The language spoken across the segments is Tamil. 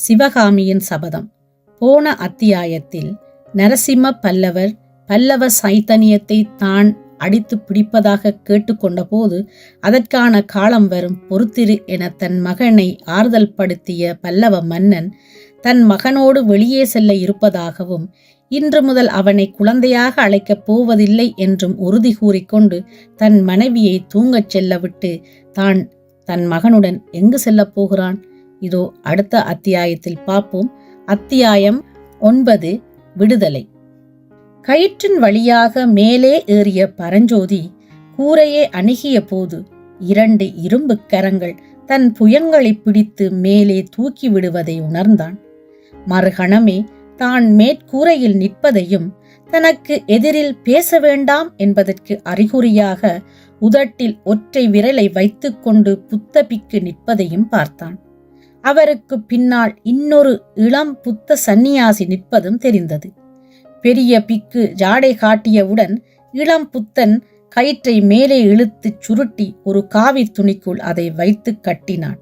சிவகாமியின் சபதம். போன அத்தியாயத்தில் நரசிம்ம பல்லவர் பல்லவ சைத்தன்யத்தை தான் அடித்து பிடிப்பதாக கேட்டுக்கொண்ட போது அதற்கான காலம் வரும் பொறுத்திரு என தன் மகனை ஆறுதல் படுத்திய பல்லவ மன்னன் தன் மகனோடு வெளியே செல்ல இருப்பதாகவும் இன்று முதல் அவனை குழந்தையாக அழைக்கப் போவதில்லை என்றும் உறுதி கூறிக்கொண்டு தன் மனைவியை தூங்கச் செல்ல விட்டு தான் தன் மகனுடன் எங்கு செல்லப் போகிறான்? இதோ அடுத்த அத்தியாயத்தில் பார்ப்போம். அத்தியாயம் ஒன்பது விடுதலை. கயிற்றின் வழியாக மேலே ஏறிய பரஞ்சோதி கூரையை அணுகிய போது இரண்டு இரும்பு கரங்கள் தன் புயங்களை பிடித்து மேலே தூக்கி விடுவதை உணர்ந்தான். மறுகணமே தான் மேற்கூரையில் நிற்பதையும் தனக்கு எதிரில் பேச வேண்டாம் என்பதற்கு அறிகுறியாக உதட்டில் ஒற்றை விரலை வைத்துக்கொண்டு புத்தபிக்கு நிற்பதையும் பார்த்தான். அவருக்கு பின்னால் இன்னொரு இளம் புத்த சந்நியாசி நிற்பதும் தெரிந்தது. பெரிய பிக்கு ஜாடை காட்டியவுடன் இளம் புத்தன் கயிற்றை மேலே இழுத்துச் சுருட்டி ஒரு காவி துணிக்குள் அதை வைத்து கட்டினான்.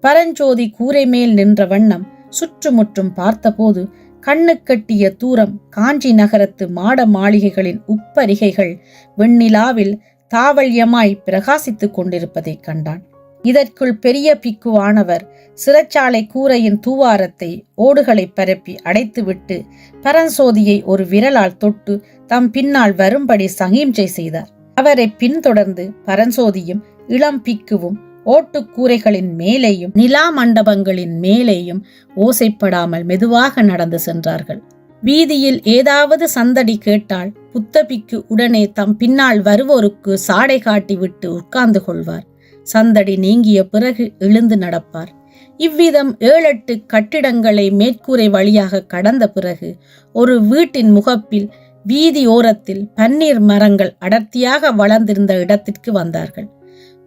பரஞ்சோதி கூரை மேல் நின்ற வண்ணம் சுற்றுமுற்றும் பார்த்தபோது கண்ணு கட்டிய தூரம் காஞ்சி நகரத்து மாட மாளிகைகளின் உப்பரிகைகள் வெண்ணிலாவில் தாவல்யமாய் பிரகாசித்துக் கொண்டிருப்பதைக் கண்டான். இதற்குள் பெரிய பிக்குவானவர் சிறைச்சாலை கூரையின் தூவாரத்தை ஓடுகளை பரப்பி அடைத்துவிட்டு பரஞ்சோதியை ஒரு விரலால் தொட்டு தம் பின்னால் வரும்படி சகிம்சை செய்தார். அவரை பின்தொடர்ந்து பரஞ்சோதியும் இளம் பிக்குவும் ஓட்டுக்கூரைகளின் மேலேயும் நிலா மண்டபங்களின் மேலேயும் ஓசைப்படாமல் மெதுவாக நடந்து சென்றார்கள். வீதியில் ஏதாவது சந்தடி கேட்டால் புத்தபிக்கு உடனே தம் பின்னால் வருவோருக்கு சாடை காட்டிவிட்டு உட்கார்ந்து கொள்வார். சந்தடி நீங்கிய பிறகு எழுந்து நடப்பார். இவ்விதம் ஏழெட்டு கட்டிடங்களை மேற்கூரை வழியாக கடந்த பிறகு ஒரு வீட்டின் முகப்பில் வீதி ஓரத்தில் பன்னீர் மரங்கள் அடர்த்தியாக வளர்ந்திருந்த இடத்திற்கு வந்தார்கள்.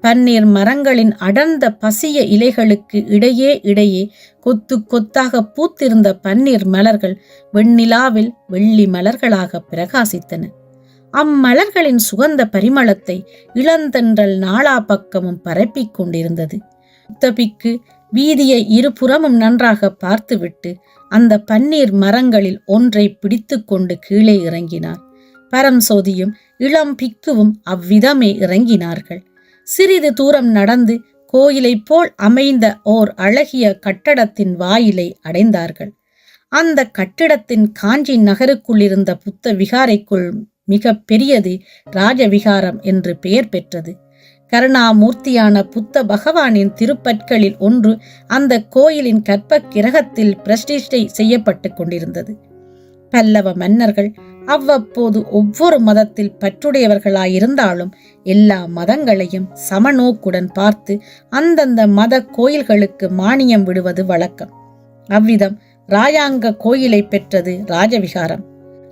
பன்னீர் மரங்களின் அடர்ந்த பசிய இலைகளுக்கு இடையே இடையே கொத்து கொத்தாக பூத்திருந்த பன்னீர் மலர்கள் வெண்ணிலாவில் வெள்ளி மலர்களாக பிரகாசித்தன. அம்மலர்களின் சுகந்த பரிமளத்தை இளந்தென்றல் நாலா பக்கமும் பரப்பிக் கொண்டிருந்தது. புத்தபிக்கு வீதியை இருபுறமும் நன்றாக பார்த்துவிட்டு அந்த பன்னீர் மரங்களில் ஒன்றை பிடித்துக்கொண்டு கீழே இறங்கினார். பரம்சோதியும் இளம் பிக்குவும் அவ்விதமே இறங்கினார்கள். சிறிது தூரம் நடந்து கோயிலைப் போல் அமைந்த ஓர் அழகிய கட்டடத்தின் வாயிலை அடைந்தார்கள். அந்த கட்டிடத்தின் காஞ்சி நகருக்குள் இருந்த புத்த விகாரைக்குள் மிக பெரியது ராஜவிகாரம் என்று பெயர் பெற்றது. கருணாமூர்த்தியான புத்த பகவானின் திருப்பற்களில் ஒன்று அந்த கோயிலின் கற்ப கிரகத்தில் பிரதிஷ்டை செய்யப்பட்டு கொண்டிருந்தது. பல்லவ மன்னர்கள் அவ்வப்போது ஒவ்வொரு மதத்தில் பற்றுடையவர்களாயிருந்தாலும் எல்லா மதங்களையும் சமநோக்குடன் பார்த்து அந்தந்த மத கோயில்களுக்கு மானியம் விடுவது வழக்கம். அவ்விதம் ராஜாங்க கோயிலை பெற்றது ராஜவிகாரம்.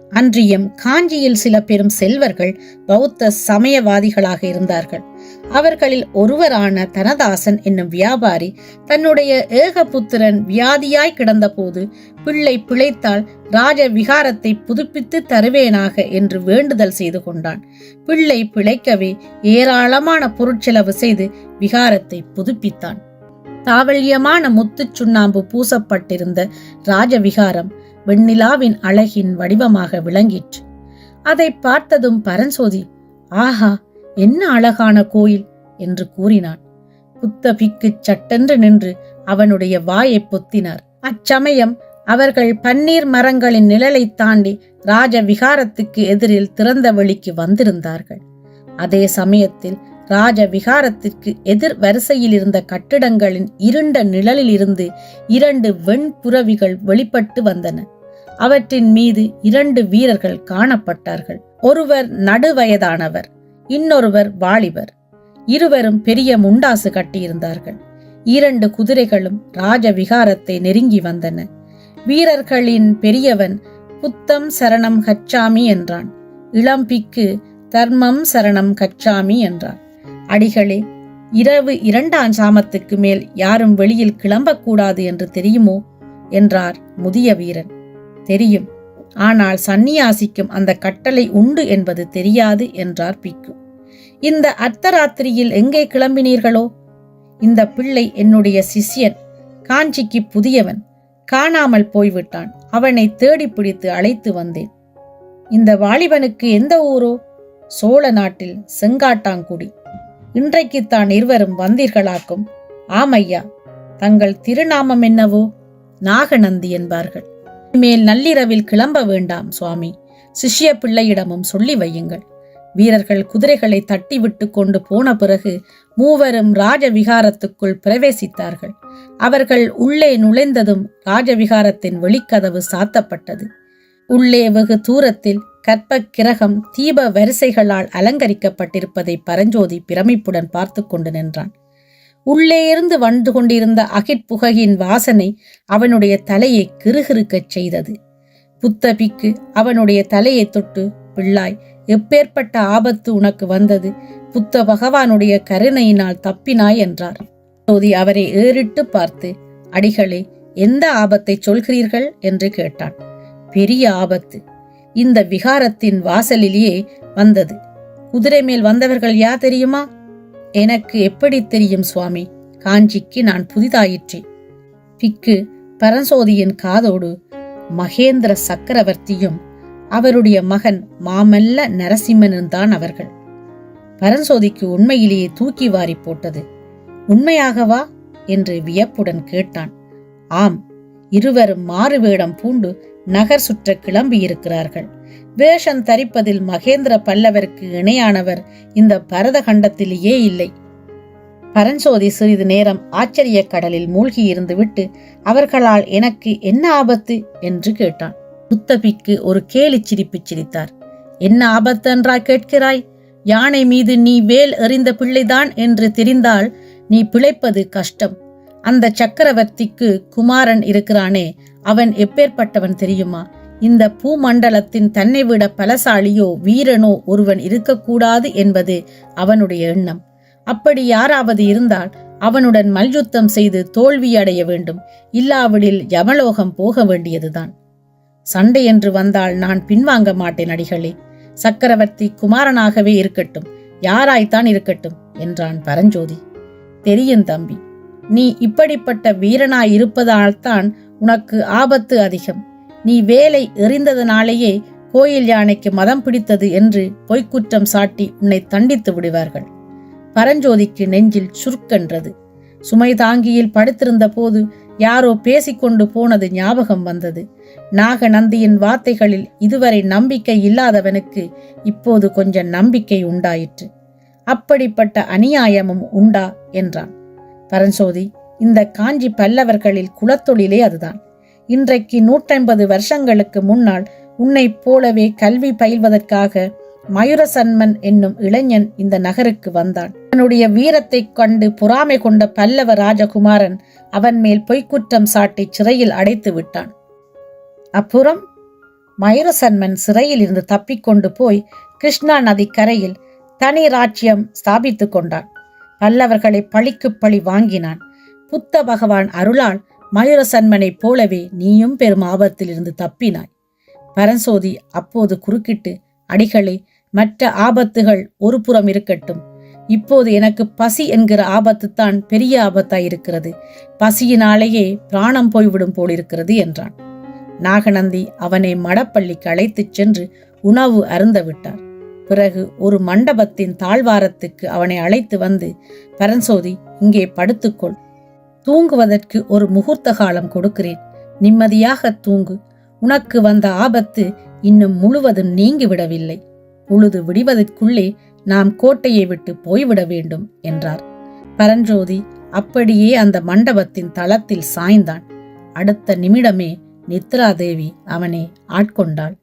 அன்றியும் காஞ்சியில் சில பெரும் செல்வர்கள் பௌத்த சமயவாதிகளாக இருந்தார்கள். அவர்களில் ஒருவரான தனதாசன் என்னும் வியாபாரி தன்னுடைய ஏகபுத்திரன் வியாதியாய் கிடந்தபோது பிள்ளை பிழைத்தால் ராஜ விகாரத்தை புதுப்பித்து தருவேனாக என்று வேண்டுதல் செய்து கொண்டான். பிள்ளை பிழைக்கவே ஏராளமான பொருட்செலவு செய்து விகாரத்தை புதுப்பித்தான். தாவல்யமான முத்துச் சுண்ணாம்பு பூசப்பட்டிருந்த ராஜவிகாரம் வெண்ணிலாவின் அழகின் வடிவமாக விளங்கிற்று. அதை பார்த்ததும் பரஞ்சோதி ஆஹா என்ன அழகான கோயில்! என்று கூறினான். புத்த பிக்கு சட்டென்று நின்று அவனுடைய வாயை பொத்தினார். அச்சமயம் அவர்கள் பன்னீர் மரங்களின் நிழலை தாண்டி ராஜ விகாரத்துக்கு எதிரில் திறந்த வெளிக்கு வந்திருந்தார்கள். அதே சமயத்தில் ராஜ விகாரத்திற்கு எதிர் வரிசையில் இருந்த கட்டிடங்களின் இருண்ட நிழலிலிருந்து இரண்டு வெண்புறவிகள் வெளிப்பட்டு வந்தன. அவற்றின் மீது இரண்டு வீரர்கள் காணப்பட்டார்கள். ஒருவர் நடுவயதானவர் இன்னொருவர் வாலிபர். இருவரும் பெரிய முண்டாசு கட்டியிருந்தார்கள். இரண்டு குதிரைகளும் ராஜ விகாரத்தை நெருங்கி வந்தன. வீரர்களின் பெரியவன் புத்தம் சரணம் கச்சாமி என்றான். இளம்பிக்கு தர்மம் சரணம் கச்சாமி என்றான். அடிகளே இரவு இரண்டாம் சாமத்துக்கு மேல் யாரும் வெளியில் கிளம்பக்கூடாது என்று தெரியுமோ? என்றார் முதிய வீரன். தெரியும். ஆனால் சந்நியாசிக்கும் அந்த கட்டளை உண்டு என்பது தெரியாது என்றார் பிக்கு. இந்த அர்த்தராத்திரியில் எங்கே கிளம்பினீர்களோ? இந்த பிள்ளை என்னுடைய சிஷ்யன் காஞ்சிக்கு புதியவன். காணாமல் போய்விட்டான். அவனை தேடி பிடித்து அழைத்து வந்தேன். இந்த வாலிபனுக்கு எந்த ஊரோ? சோழ நாட்டில் செங்காட்டாங்குடி. இன்றைக்குத்தான் இருவரும் வந்தீர்களாக்கும். ஆமையா தங்கள் திருநாமம் என்னவோ? நாகநந்தி என்பார்கள். மேல் நள்ளிரவில் கிளம்ப வேண்டாம் சுவாமி. சிஷ்ய பிள்ளையிடமும் சொல்லி வையுங்கள். வீரர்கள் குதிரைகளை தட்டிவிட்டு கொண்டு போன பிறகு மூவரும் ராஜவிகாரத்துக்குள் பிரவேசித்தார்கள். அவர்கள் உள்ளே நுழைந்ததும் ராஜவிகாரத்தின் வெளிக்கதவு சாத்தப்பட்டது. உள்ளே வெகு தூரத்தில் கற்ப கிரகம் தீப வரிசைகளால் அலங்கரிக்கப்பட்டிருப்பதை பரஞ்சோதி பிரமிப்புடன் பார்த்து கொண்டு நின்றான். உள்ளே இருந்து வந்து கொண்டிருந்த அகிட்புகையின் வாசனை அவனுடைய தலையை கிறுகிறுக்கச் செய்தது. புத்தபிக்கு அவனுடைய தலையை தொட்டு பிள்ளாய் எப்பேற்பட்ட ஆபத்து உனக்கு வந்தது? புத்த பகவானுடைய கருணையினால் தப்பினாய் என்றார். ஜோதி அவரை ஏறிட்டு பார்த்து அடிகளே எந்த ஆபத்தை சொல்கிறீர்கள்? என்று கேட்டான். பெரிய ஆபத்து. இந்த விகாரத்தின் வாசலிலேயே வந்தது. குதிரை மேல் வந்தவர்கள் யார் தெரியுமா? எனக்கு எப்படி தெரியும் சுவாமி? காஞ்சிக்கு நான் புதிதாயிற்றேன். பிக்கு பரஞ்சோதியின் காதோடு மகேந்திர சக்கரவர்த்தியும் அவருடைய மகன் மாமல்ல நரசிம்மனும் தான் அவர்கள். பரஞ்சோதிக்கு உண்மையிலேயே தூக்கி வாரி போட்டது. உண்மையாகவா? என்று வியப்புடன் கேட்டான். ஆம் இருவரும் மாறுவேடம் பூண்டு நகர் சுற்ற கிளம்பி இருக்கிறார்கள் வேஷம் தரிப்பதில் மகேந்திர பல்லவருக்கு இணையானவர் இந்த பரத கண்டத்திலேயே இல்லை. பரஞ்சோதி சிறிது நேரம் ஆச்சரிய கடலில் மூழ்கி இருந்துவிட்டு அவர்களால் எனக்கு என்ன ஆபத்து? என்று கேட்டான். புத்தபிக்கு ஒரு கேலி சிரிப்பு சிரித்தார். என்ன ஆபத்து என்றா கேட்கிறாய்? யானை மீது நீ வேல் எறிந்த பிள்ளைதான் என்று தெரிந்தால் நீ பிழைப்பது கஷ்டம். அந்த சக்கரவர்த்திக்கு குமாரன் இருக்கிறானே அவன் எப்பேற்பட்டவன் தெரியுமா? இந்த பூமண்டலத்தின் தன்னை விட பலசாலியோ வீரனோ ஒருவன் இருக்கக்கூடாது என்பது அவனுடைய எண்ணம். அப்படி யாராவது இருந்தால் அவனுடன் மல்யுத்தம் செய்து தோல்வி அடைய வேண்டும். இல்லாவிடில் யமலோகம் போக வேண்டியதுதான். சண்டை என்று வந்தால் நான் பின்வாங்க மாட்டேன் அடிகளே. சக்கரவர்த்தி குமாரனாகவே இருக்கட்டும். யாராய்த்தான் இருக்கட்டும் என்றான் பரஞ்சோதி. தெரியும் தம்பி நீ இப்படிப்பட்ட வீரனாய் இருப்பதால்தான் உனக்கு ஆபத்து அதிகம். நீ வேலை எறிந்ததனாலேயே கோயில் யானைக்கு மதம் பிடித்தது என்று பொய்க்குற்றம் சாட்டி உன்னை தண்டித்து விடுவார்கள். பரஞ்சோதிக்கு நெஞ்சில் சுருக்கென்றது. சுமை தாங்கியில் படுத்திருந்த போது யாரோ பேசிக்கொண்டு போனது ஞாபகம் வந்தது. நாகநந்தியின் வார்த்தைகளில் இதுவரை நம்பிக்கை இல்லாதவனுக்கு இப்போது கொஞ்சம் நம்பிக்கை உண்டாயிற்று. அப்படிப்பட்ட அநியாயமும் உண்டா? என்றான். பரஞ்சோதி இந்த காஞ்சி பல்லவர்களில் குலத்தொழிலே அதுதான். இன்றைக்கு நூற்றைம்பது வருஷங்களுக்கு முன்னால் உன்னைப் போலவே கல்வி பயில்வதற்காக மயூரசன்மன் என்னும் இளைஞன் இந்த நகருக்கு வந்தான். அவனுடைய வீரத்தைக் கண்டு பொறாமை கொண்ட பல்லவ ராஜகுமாரன் அவன் மேல் பொய்க்குற்றம் சாட்டி சிறையில் அடைத்து விட்டான். அப்புறம் மயூரசன்மன் சிறையில் இருந்து தப்பிக்கொண்டு போய் கிருஷ்ணா நதி கரையில் தனி ராஜ்யம் ஸ்தாபித்துக் கொண்டான். பல்லவர்களை பழிக்கு பழி வாங்கினான். புத்த பகவான் அருளால் மயூரசன்மனைப் போலவே நீயும் பெரும் ஆபத்திலிருந்து தப்பினாய். பரஞ்சோதி அப்போது குறுக்கிட்டு அடிகளே மற்ற ஆபத்துகள் ஒரு புறம் இருக்கட்டும். இப்போது எனக்கு பசி என்கிற ஆபத்து தான் பெரிய ஆபத்தாய் இருக்கிறது பசியினாலேயே பிராணம் போய்விடும் போலிருக்கிறது என்றான். நாகநந்தி அவனை மடப்பள்ளிக்கு அழைத்துச் சென்று உணவு அருந்த விட்டார். பிறகு ஒரு மண்டபத்தின் தாழ்வாரத்துக்கு அவனை அழைத்து வந்து பரஞ்சோதி இங்கே படுத்துக்கொள். தூங்குவதற்கு ஒரு முகூர்த்த காலம் கொடுக்கிறேன். நிம்மதியாக தூங்கு. உனக்கு வந்த ஆபத்து இன்னும் முழுவதும் நீங்கிவிடவில்லை. பொழுது விடுவதற்குள்ளே நாம் கோட்டையை விட்டு போய்விட வேண்டும் என்றார். பரஞ்சோதி அப்படியே அந்த மண்டபத்தின் தளத்தில் சாய்ந்தான். அடுத்த நிமிடமே நித்ராதேவி அவனை ஆட்கொண்டாள்.